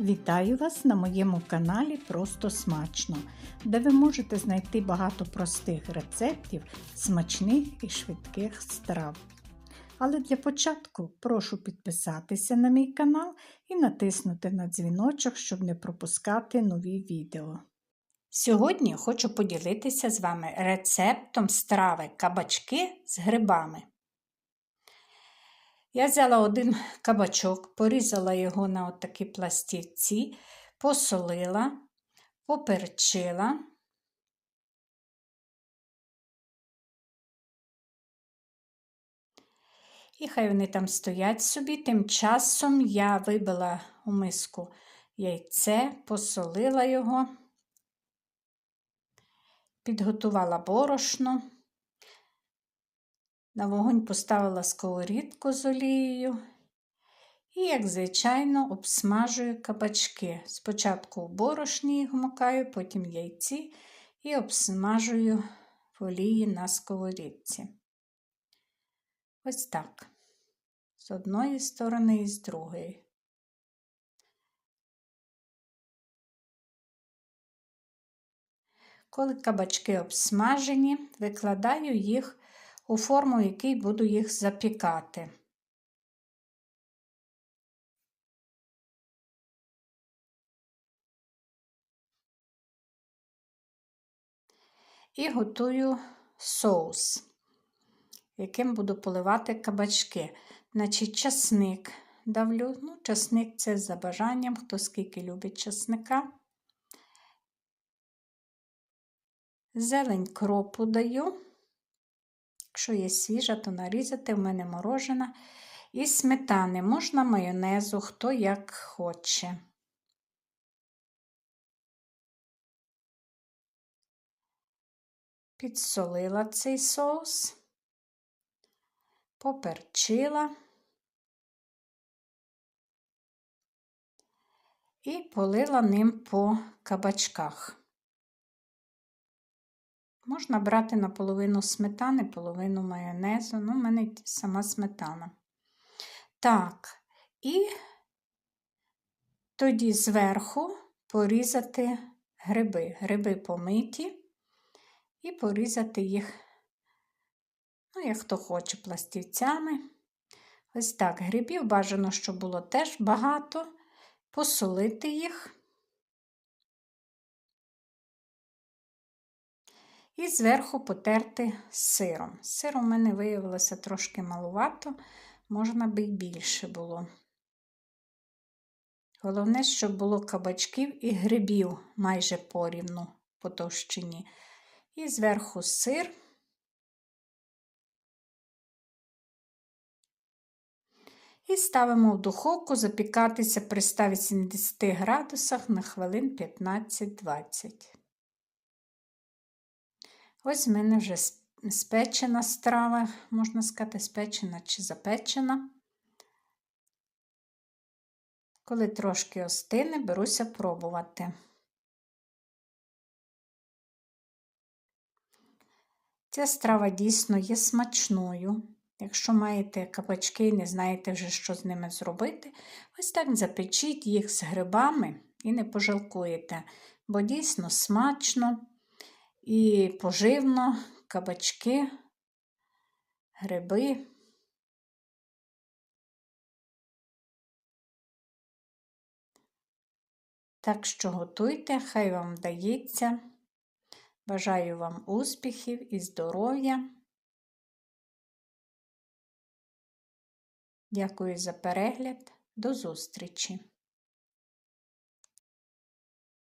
Вітаю вас на моєму каналі Просто Смачно, де ви можете знайти багато простих рецептів смачних і швидких страв. Але для початку прошу підписатися на мій канал і натиснути на дзвіночок, щоб не пропускати нові відео. Сьогодні хочу поділитися з вами рецептом страви кабачки з грибами. Я взяла один кабачок, порізала його на отакі пластівці, посолила, поперчила. І хай вони там стоять собі. Тим часом я вибила у миску яйце, посолила його, підготувала борошно. На вогонь поставила сковорідку з олією і, як звичайно, обсмажую кабачки. Спочатку в борошні їх вмокаю, потім яйці і обсмажую в олії на сковорідці. Ось так. З одної сторони і з другої. Коли кабачки обсмажені, викладаю їх у форму, в якій буду їх запікати. І готую соус, яким буду поливати кабачки. Значить, часник давлю. Ну, часник це за бажанням, хто скільки любить часника. Зелень кропу даю. Якщо є свіжа, то нарізати, в мене морожена. І сметани, можна майонезу, хто як хоче. Підсолила цей соус, поперчила і полила ним по кабачках. Можна брати наполовину сметани, половину майонезу, ну, в мене сама сметана. Так, і тоді зверху порізати гриби. Гриби помиті і порізати їх, ну, як хто хоче, пластівцями. Ось так, грибів бажано, щоб було теж багато, посолити їх. І зверху потерти сиром. Сиру в мене виявилося трошки малувато, можна би й більше було. Головне, щоб було кабачків і грибів майже порівну по товщині. І зверху сир. І ставимо в духовку запікатися при 180 градусах на хвилин 15-20. Ось в мене вже спечена страва, можна сказати, спечена чи запечена. Коли трошки остине, беруся пробувати. Ця страва дійсно є смачною. Якщо маєте кабачки і не знаєте вже, що з ними зробити, ось так запечіть їх з грибами і не пожалкуєте, бо дійсно смачно і поживно, кабачки, гриби. Так що готуйте, хай вам вдається. Бажаю вам успіхів і здоров'я. Дякую за перегляд. До зустрічі!